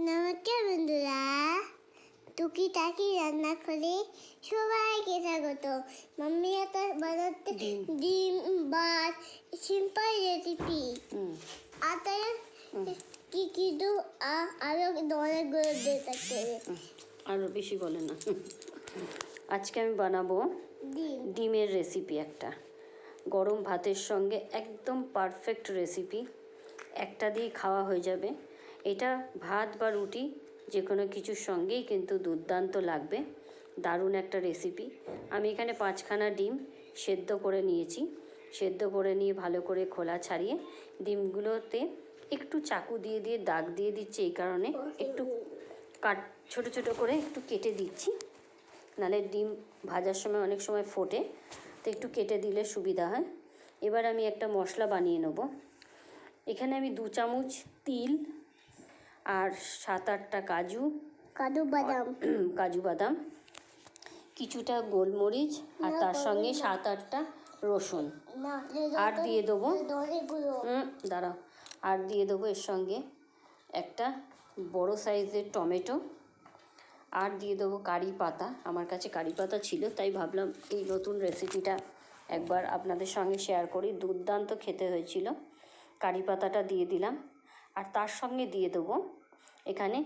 নমস্কার বন্ধুরা। টুকি টাকি রান্না করে সবাইকে স্বাগত। মাম্মি একটা বানাতে ডিম। ভাত সিম্পল রেসিপি। আটা কি কি দু আ- আরও অনেকগুলো দিয়ে হবে আরও বেশি বলে না। আজকে আমি বানাবো ডিম। ডিমের রেসিপি একটা। গরম ভাতের সঙ্গে একদম পারফেক্ট রেসিপি। একটা দিয়ে খাওয়া হয়ে যাবে। এটা ভাত বা রুটি যে কোনো কিছুর সঙ্গেই কিন্তু দুর্দান্ত লাগবে। দারুণ একটা রেসিপি আমি এখানে পাঁচখানা ডিম সেদ্ধ করে নিয়েছি। সেদ্ধ করে নিয়ে ভালো করে খোলা ছাড়িয়ে ডিমগুলোতে একটু চাকু দিয়ে দিয়ে দাগ দিয়ে দিচ্ছি এই কারণে একটু কাট, ছোট ছোট করে একটু কেটে দিচ্ছি। নালে ডিম ভাজার সময় অনেক সময় ফোটে, তো একটু কেটে দিলে সুবিধা হয়। এবার আমি একটা মশলা বানিয়ে নেব। এখানে আমি দু চামচ তিল আর সাত আটটা কাজু কাজু বাদাম। কাজু বাদাম কিছুটা গোলমরিচ আর তার সঙ্গে সাত আটটা রসুন। আর দিয়ে দেবো দাঁড়াও। আর দিয়ে দেবো এর সঙ্গে একটা বড় সাইজের টমেটো। আর দিয়ে দেবো কারি পাতা। আমার কাছে কারি পাতা ছিল তাই ভাবলাম এই নতুন রেসিপিটা একবার আপনাদের সঙ্গে শেয়ার করি। দুর্দান্ত খেতে হয়েছিল। কারি পাতাটা দিয়ে দিলাম। আর তার সঙ্গে দিয়ে দেবো এখানে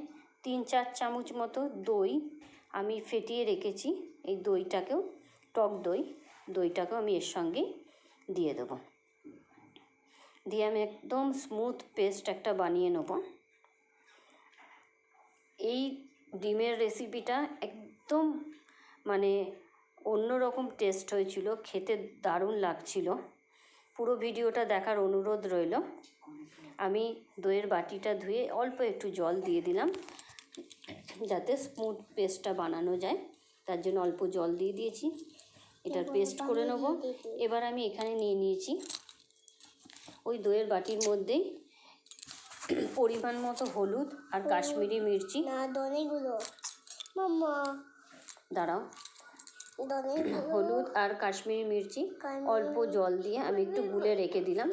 তিন চার চামচ মতো দই আমি ফেটিয়ে রেখেছি। এই দইটাকেও, টক দই, দইটাকেও আমি এর সঙ্গে দিয়ে দেবো। দিয়ে আমি একদম স্মুথ পেস্ট একটা বানিয়ে নেব। এই ডিমের রেসিপিটা একদম মানে অন্যরকম টেস্ট হয়েছিল, খেতে দারুণ লাগছিল। পুরো ভিডিওটা দেখার অনুরোধ রইল। আমি দইয়ের বাটিটা ধুয়ে অল্প একটু জল দিয়ে দিলাম যাতে স্মুথ পেস্টটা বানানো যায়। তার জন্য অল্প জল দিয়ে দিয়েছি। এটার পেস্ট করে নেব। এবার আমি এখানে নিয়ে নিয়েছি ওই দইয়ের বাটির মধ্যেই পরিমাণ মতো হলুদ আর কাশ্মীরি মির্চি। দাঁড়াও। হলুদ আর কাশ্মীরি মির্চি অল্প জল দিয়ে আমি একটু গুলে রেখে দিলাম।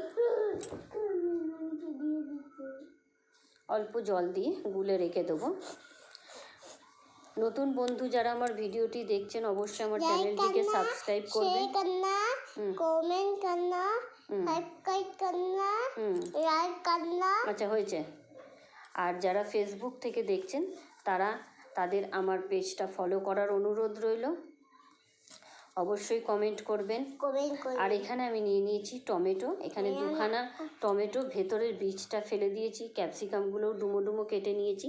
অল্প জল দিয়ে গুলে রেখে দেবো। নতুন বন্ধু যারা আমার ভিডিওটি দেখছেন অবশ্যই আমার চ্যানেলটিকে সাবস্ক্রাইব করবেন। কমেন্ট করনা সাবস্ক্রাইব করনা লাইক করনা আচ্ছা হয়েছে। আর যারা ফেসবুক থেকে দেখছেন তারা তাদের আমার পেজটা ফলো করার অনুরোধ রইল। অবশ্যই কমেন্ট করবেন। কমেন্ট আর এখানে আমি নিয়ে নিয়েছি টমেটো। এখানে দুখানা টমেটো ভেতরের বীজটা ফেলে দিয়েছি ক্যাপসিকামগুলোও ডুমো ডুমো কেটে নিয়েছি।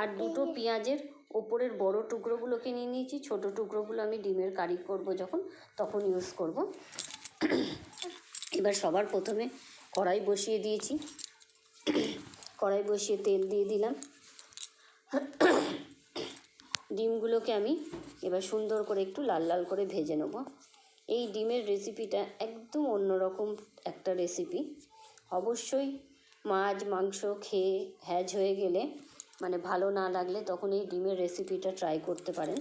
আর দুটো পেঁয়াজের ওপরের বড় টুকরোগুলোকে নিয়ে নিয়েছি ছোট টুকরোগুলো আমি ডিমের কারি করব যখন তখন ইউজ করব। এবার সবার প্রথমে কড়াই বসিয়ে দিয়েছি। কড়াই বসিয়ে তেল দিয়ে দিলাম। ডিমগুলোকে আমি এবার সুন্দর করে একটু লাল লাল করে ভেজে নেব। এই ডিমের রেসিপিটা একদম অন্যরকম একটা রেসিপি। অবশ্যই মাছ, মাংস খেয়ে হ্যাজ হয়ে গেলে মানে ভালো না লাগলে তখন এই ডিমের রেসিপিটা ট্রাই করতে পারেন।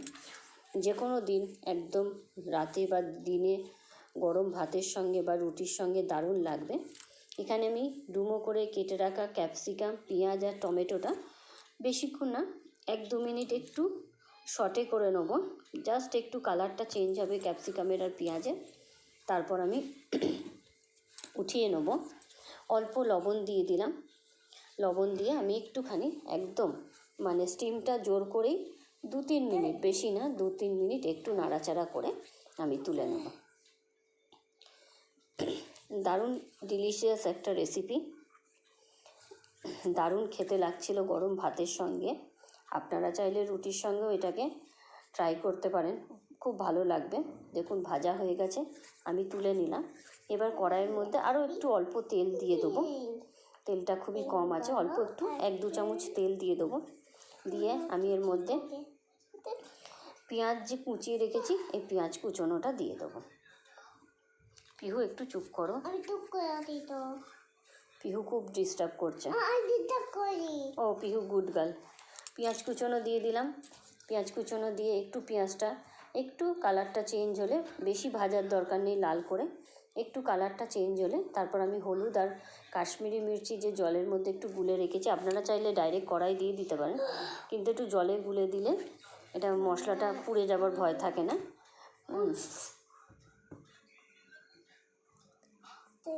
যে কোনো দিন, একদম রাতে বা দিনে গরম ভাতের সঙ্গে বা রুটির সঙ্গে দারুণ লাগবে। এখানে আমি ডুমো করে কেটে রাখা ক্যাপসিকাম, পেঁয়াজ আর টমেটোটা বেশিক্ষণ না, এক দু মিনিট একটু শটে করে নেব। জাস্ট একটু কালারটা চেঞ্জ হবে ক্যাপসিকামের আর পেঁয়াজের। তারপর আমি উঠিয়ে নেব। অল্প লবণ দিয়ে দিলাম। লবণ দিয়ে আমি একটুখানি একদম মানে স্টিমটা জোর করেই দু তিন মিনিট, বেশি না দু তিন মিনিট একটু নাড়াচাড়া করে আমি তুলে নেব। দারুণ ডিলিশিয়াস একটা রেসিপি দারুণ খেতে লাগছিল গরম ভাতের সঙ্গে। আপনারা চাইলে রুটির সঙ্গেও এটাকে ট্রাই করতে পারেন। খুব ভালো লাগবে। দেখুন ভাজা হয়ে গেছে। আমি তুলে নিলাম। এবার কড়াইয়ের মধ্যে আরও একটু অল্প তেল দিয়ে দেবো। তেলটা খুবই কম আছে। অল্প একটু এক দু চামচ তেল দিয়ে দেবো। দিয়ে আমি এর মধ্যে পেঁয়াজ যে কুচিয়ে রেখেছি এই পেঁয়াজ কুচোনোটা দিয়ে দেবো। পিহু একটু চুপ করো। পিহু খুব ডিস্টার্ব করছে। ও পিহু গুড গার্ল পেঁয়াজ কুচোনো দিয়ে দিলাম। পেঁয়াজ কুচোনো দিয়ে একটু পেঁয়াজটা, একটু কালারটা চেঞ্জ হলে বেশি ভাজার দরকার নেই লাল করে। একটু কালারটা চেঞ্জ হলে তারপর আমি হলুদ আর কাশ্মীরি মির্চি যে জলের মধ্যে একটু গুলে রেখেছি, আপনারা চাইলে ডাইরেক্ট কড়াই দিয়ে দিতে পারেন। কিন্তু একটু জলে গুলে দিলে এটা মশলাটা পুড়ে যাবার ভয় থাকে না।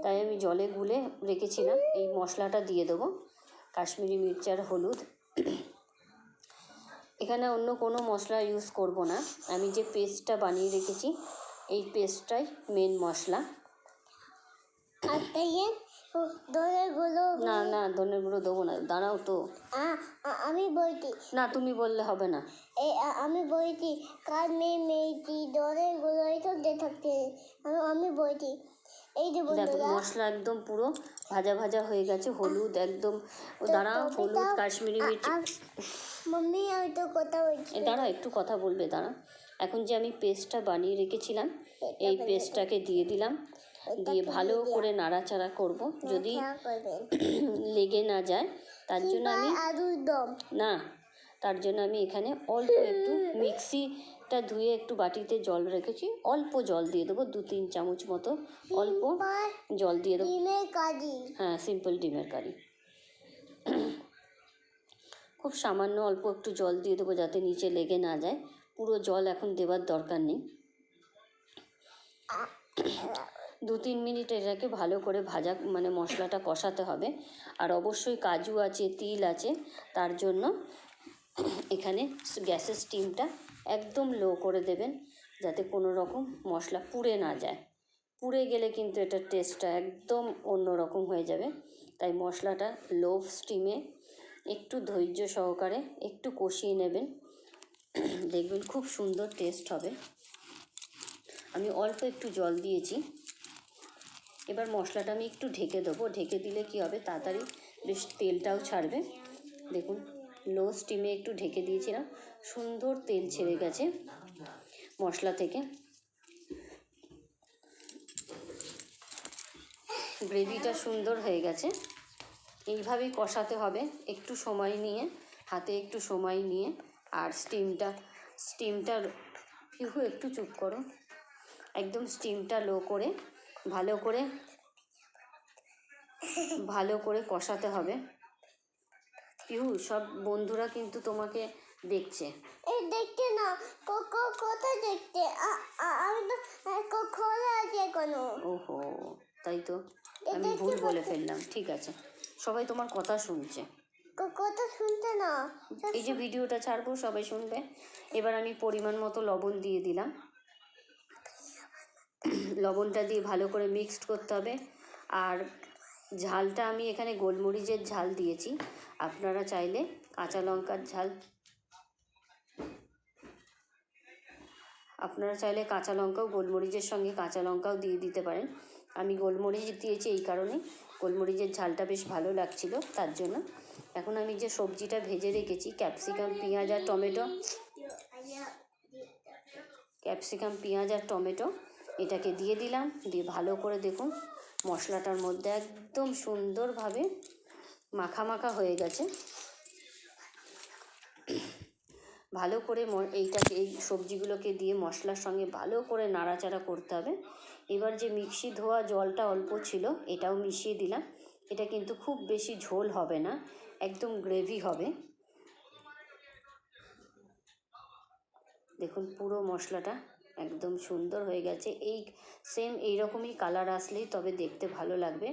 তাই আমি জলে গুলে রেখেছিলাম, এই মশলাটা দিয়ে দেবো। কাশ্মীরি মির্চি আর হলুদ এখানে অন্য কোনো মশলা ইউজ করব না। আমি যে পেস্টটা বানিয়ে রেখেছি এই পেস্টটাই মেন মশলা। না না ধনের গুঁড়ো দেবো না দাঁড়াও তো। আমি বলছি না তুমি বললে হবে না। আমি বলছি কার মেয়ে মেয়েটি দলেরগুলো এইসব দিয়ে থাকতে আমি যে দেখো মশলা একদম পুরো ভাজা ভাজা হয়ে গেছে হলুদ একদম। দাঁড়াও হলুদ কাশ্মীরি মির্চি। মাম্মি আমি তো কথা বলছি। দাঁড়া একটু কথা বলবে দাঁড়া এখন যে আমি পেস্টটা বানিয়ে রেখেছিলাম এই পেস্টটাকে দিয়ে দিলাম। দিয়ে ভালো করে নাড়াচাড়া করব যদি লেগে না যায় তার জন্য আমি না তার জন্য আমি এখানে অল্প একটু মিক্সিটা ধুয়ে একটু বাটিতে জল রেখেছি। অল্প জল দিয়ে দেবো দু তিন চামচ মতো অল্প জল দিয়ে দেবো। হ্যাঁ সিম্পল ডিমের কারি। খুব সামান্য অল্প একটু জল দিয়ে দেবো যাতে নিচে লেগে না যায়। পুরো জল এখন দেওয়ার দরকার নেই। দু তিন মিনিট এটাকে ভালো করে ভাজা মানে মশলাটা কষাতে হবে। আর অবশ্যই কাজু আছে তিল আছে তার জন্য এখানে গ্যাসের স্টিমটা একদম লো করে দেবেন যাতে কোনো রকম মশলা পুড়ে না যায়। পুড়ে গেলে কিন্তু এটার টেস্টটা একদম অন্য রকম হয়ে যাবে। তাই মশলাটা লো স্টিমে একটু ধৈর্য সহকারে একটু কষিয়ে নেবেন। দেখবেন খুব সুন্দর টেস্ট হবে। আমি অল্প একটু জল দিয়েছি। এবার মশলাটা আমি একটু ঢেকে দেবো। ঢেকে দিলে কি হবে? তাড়াতাড়ি বেশ তেলটাও ছাড়বে। দেখুন লো স্টিমে একটু ঢেকে দিয়েছিলাম। সুন্দর তেল ছেড়ে গেছে মশলা থেকে। গ্রেভিটা সুন্দর হয়ে গেছে। এইভাবেই কষাতে হবে, একটু সময় নিয়ে, হাতে একটু সময় নিয়ে। আর স্টিমটা স্টিমটা পিহু একটু চুপ করো। একদম স্টিমটা লো করে, ভালো করে ভালো করে কষাতে হবে। পিহু সব বন্ধুরা কিন্তু তোমাকে দেখছে। এই দেখতে না। ক- ক- কোথায় দেখতে? আমি তো খোলা আছে এখনও। ওহো তাই তো? আমি ভুল বলে ফেললাম ঠিক আছে। সবাই তোমার কথা শুনছে। কথা শুনতে না। এই যে ভিডিওটা ছাড়বো সবাই শুনবে। এবার আমি পরিমাণ মতো লবণ দিয়ে দিলাম। লবণটা দিয়ে ভালো করে মিক্সড করতে হবে। আর ঝালটা আমি এখানে গোলমরিচের ঝাল দিয়েছি। আপনারা চাইলে কাঁচা লঙ্কার ঝাল আপনারা চাইলে কাঁচা লঙ্কাও গোলমরিচের সঙ্গে কাঁচা লঙ্কাও দিয়ে দিতে পারেন। আমি গোলমরিচ দিয়েছি এই কারণে। গোলমরিচের ঝালটা বেশ ভালো লাগছিল, তার জন্য। এখন আমি যে সবজিটা ভেজে রেখেছি, ক্যাপসিকাম, পেঁয়াজ আর টমেটো। ক্যাপসিকাম, পেঁয়াজ আর টমেটো এটাকে দিয়ে দিলাম। দিয়ে ভালো করে দেখুন, মশলাটার মধ্যে একদম সুন্দরভাবে মাখা মাখা হয়ে গেছে। ভালো করে এইটাকে, এই সবজিগুলোকে দিয়ে মশলার সঙ্গে ভালো করে নাড়াচাড়া করতে হবে। এবার যে মিক্সি ধোয়া জলটা অল্প ছিল, এটাও মিশিয়ে দিলাম। এটা কিন্তু খুব বেশি ঝোল হবে না, একদম গ্রেভি হবে। দেখুন পুরো মশলাটা একদম সুন্দর হয়ে গেছে। এই সেম এইরকমই কালার আসলেই তবে দেখতে ভালো লাগবে,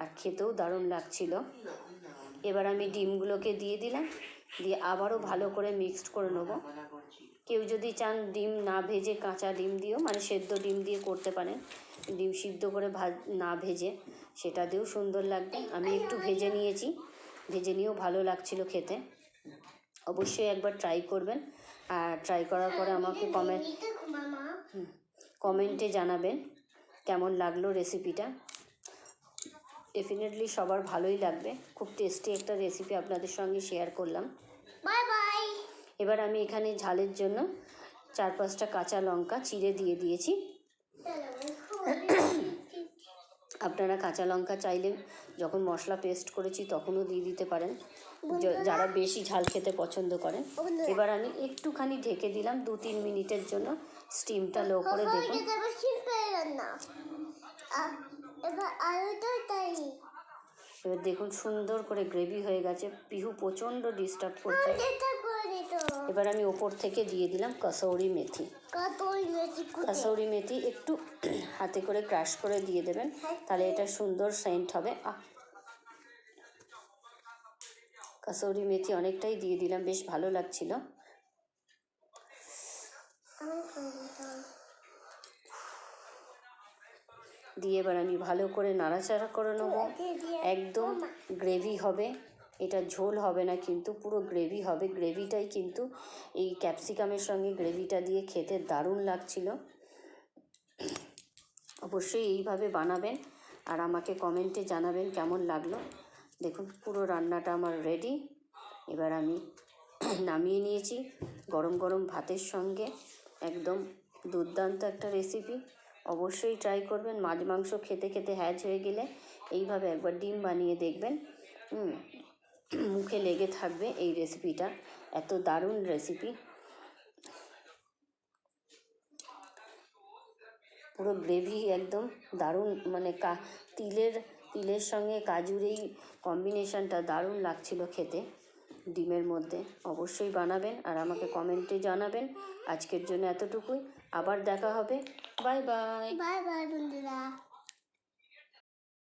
আর খেতেও দারুণ লাগছিল। এবার আমি ডিমগুলোকে দিয়ে দিলাম। দিয়ে আবারও ভালো করে মিক্সড করে নেব কেউ যদি চান ডিম না ভেজে কাঁচা ডিম দিয়েও মানে সেদ্ধ ডিম দিয়ে করতে পারেন ডিম সিদ্ধ করে ভাজ না ভেজে সেটা দিয়েও সুন্দর লাগবে আমি একটু ভেজে নিয়েছি ভেজে নিয়েও ভালো লাগছিল খেতে অবশ্যই একবার ট্রাই করবেন আর ট্রাই করার পরে আমাকে কমেন্ট কমেন্টে জানাবেন কেমন লাগল রেসিপিটা ডেফিনেটলি সবার ভালোই লাগবে। খুব টেস্টি একটা রেসিপি আপনাদের সঙ্গে শেয়ার করলাম। বাই বাই এবার আমি এখানে ঝালের জন্য চার পাঁচটা কাঁচা লঙ্কা চিড়ে দিয়ে দিয়েছি। আপনারা কাঁচা লঙ্কা চাইলে যখন মশলা পেস্ট করেছি তখনও দিয়ে দিতে পারেন। যারা বেশি ঝাল খেতে পছন্দ করেন। এবার আমি একটুখানি ঢেকে দিলাম দু তিন মিনিটের জন্য। স্টিমটা লো করে আ- এবার আলুটা তাই এবার দেখুন সুন্দর করে গ্রেভি হয়ে গেছে। পিহু প্রচণ্ড ডিস্টার্ব করছে। এবার আমি ওপর থেকে দিয়ে দিলাম কসৌরি মেথি। কসৌরি মেথি একটু হাতে করে ক্রাশ করে দিয়ে দেবেন। তাহলে এটা সুন্দর সেন্ট হবে। কসৌরি মেথি অনেকটাই দিয়ে দিলাম। বেশ ভালো লাগছিল আমি করে দাও দিয়ে এবার আমি ভালো করে নাড়াচাড়া করে নেব। একদম গ্রেভি হবে। এটা ঝোল হবে না, কিন্তু পুরো গ্রেভি হবে। গ্রেভিটাই কিন্তু এই ক্যাপসিকামের সঙ্গে গ্রেভিটা দিয়ে খেতে দারুণ লাগছিল। অবশ্যই এইভাবে বানাবেন আর আমাকে কমেন্টে জানাবেন কেমন লাগল। দেখুন, পুরো রান্নাটা আমার রেডি এবার আমি নামিয়ে নিয়েছি গরম গরম ভাতের সঙ্গে। একদম দুর্দান্ত একটা রেসিপি অবশ্যই ট্রাই করবেন। মাছ মাংস খেতে খেতে হ্যাচ হয়ে গেলে এইভাবে একবার ডিম বানিয়ে দেখবেন। মুখে লেগে থাকবে এই রেসিপিটা এত দারুণ রেসিপি পুরো গ্রেভি একদম দারুণ মানে কা, তিলের তিলের সঙ্গে কাজুর এই কম্বিনেশনটা দারুণ লাগছিল খেতে। ডিমের মধ্যে অবশ্যই বানাবেন আর আমাকে কমেন্টে জানাবেন। আজকের জন্য এতটুকুই। আবার দেখা হবে। বাই বাই বাই বাই বন্ধুরা